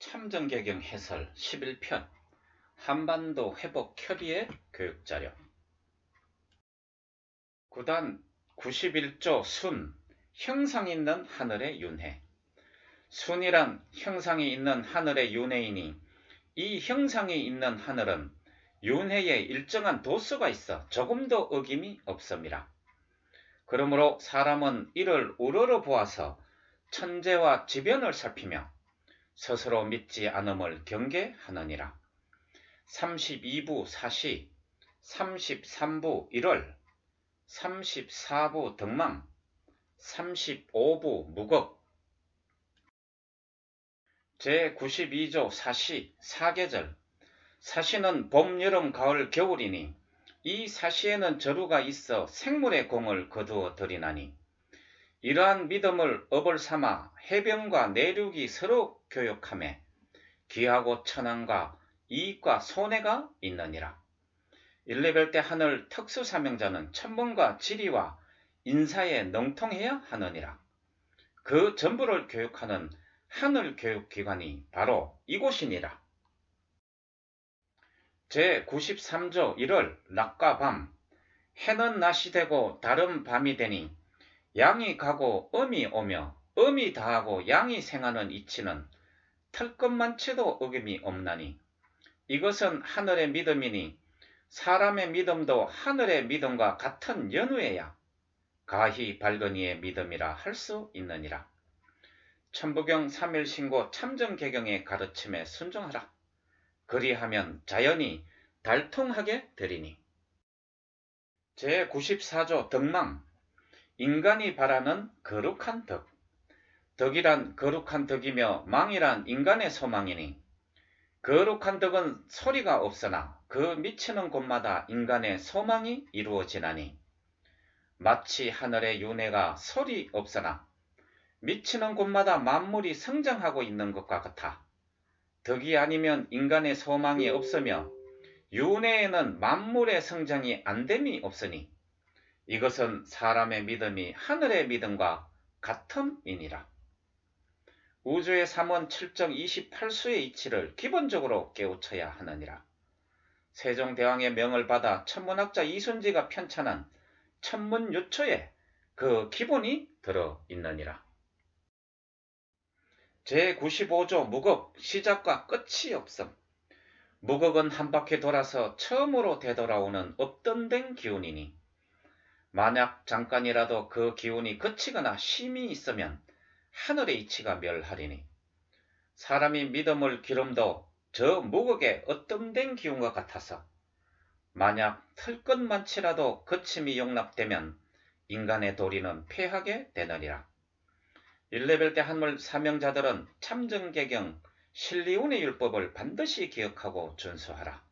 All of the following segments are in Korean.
참정개경 해설 11편 한반도 회복 협의회 교육자료 9단 91조 순 형상 있는 하늘의 윤회 순이란 형상이 있는 하늘의 윤회이니 이 형상이 있는 하늘은 윤회에 일정한 도수가 있어 조금도 어김이 없습니다. 그러므로 사람은 이를 우러러 보아서 천재와 지변을 살피며 스스로 믿지 않음을 경계하느니라. 32부 사시, 33부 1월, 34부 등망, 35부 무겁, 제92조 사시, 사계절, 사시는 봄, 여름, 가을, 겨울이니 이 사시에는 저루가 있어 생물의 공을 거두어 들이나니 이러한 믿음을 업을 삼아 해변과 내륙이 서로 교육함에 귀하고 천한과 이익과 손해가 있느니라. 1레벨 때 하늘 특수 사명자는 천문과 지리와 인사에 능통해야 하느니라. 그 전부를 교육하는 하늘 교육기관이 바로 이곳이니라. 제93조 1월 낮과 밤 해는 낮이 되고 달은 밤이 되니 양이 가고 음이 오며 음이 다하고 양이 생하는 이치는 털것만치도 어김이 없나니 이것은 하늘의 믿음이니 사람의 믿음도 하늘의 믿음과 같은 연후에야 가히 밝은 이의 믿음이라 할 수 있느니라. 천부경 3일 신고 참정개경의 가르침에 순종하라. 그리하면 자연이 달통하게 되리니. 제94조 덕망 인간이 바라는 거룩한 덕. 덕이란 거룩한 덕이며 망이란 인간의 소망이니. 거룩한 덕은 소리가 없으나 그 미치는 곳마다 인간의 소망이 이루어지나니. 마치 하늘의 윤회가 소리 없으나 미치는 곳마다 만물이 성장하고 있는 것과 같아. 덕이 아니면 인간의 소망이 없으며 윤회에는 만물의 성장이 안됨이 없으니 이것은 사람의 믿음이 하늘의 믿음과 같음이니라. 우주의 3원 7.28수의 이치를 기본적으로 깨우쳐야 하느니라. 세종대왕의 명을 받아 천문학자 이순지가 편찬한 천문유초에 그 기본이 들어 있느니라. 제95조 무극 시작과 끝이 없음. 무극은 한 바퀴 돌아서 처음으로 되돌아오는 업던된 기운이니 만약 잠깐이라도 그 기운이 그치거나 심이 있으면 하늘의 이치가 멸하리니 사람이 믿음을 기름도 저 무극의 어떤 기운과 같아서 만약 털끝만치라도 거침이 용납되면 인간의 도리는 패하게 되느니라. 1레벨 때 한물 사명자들은 참정개경 실리운의 율법을 반드시 기억하고 준수하라.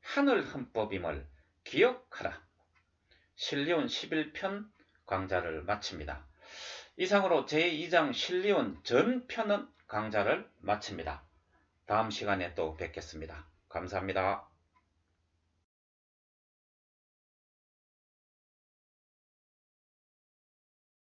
하늘 헌법임을 기억하라. 실리운 11편 강좌를 마칩니다. 이상으로 제2장 실리온 전편은 강좌를 마칩니다. 다음 시간에 또 뵙겠습니다. 감사합니다.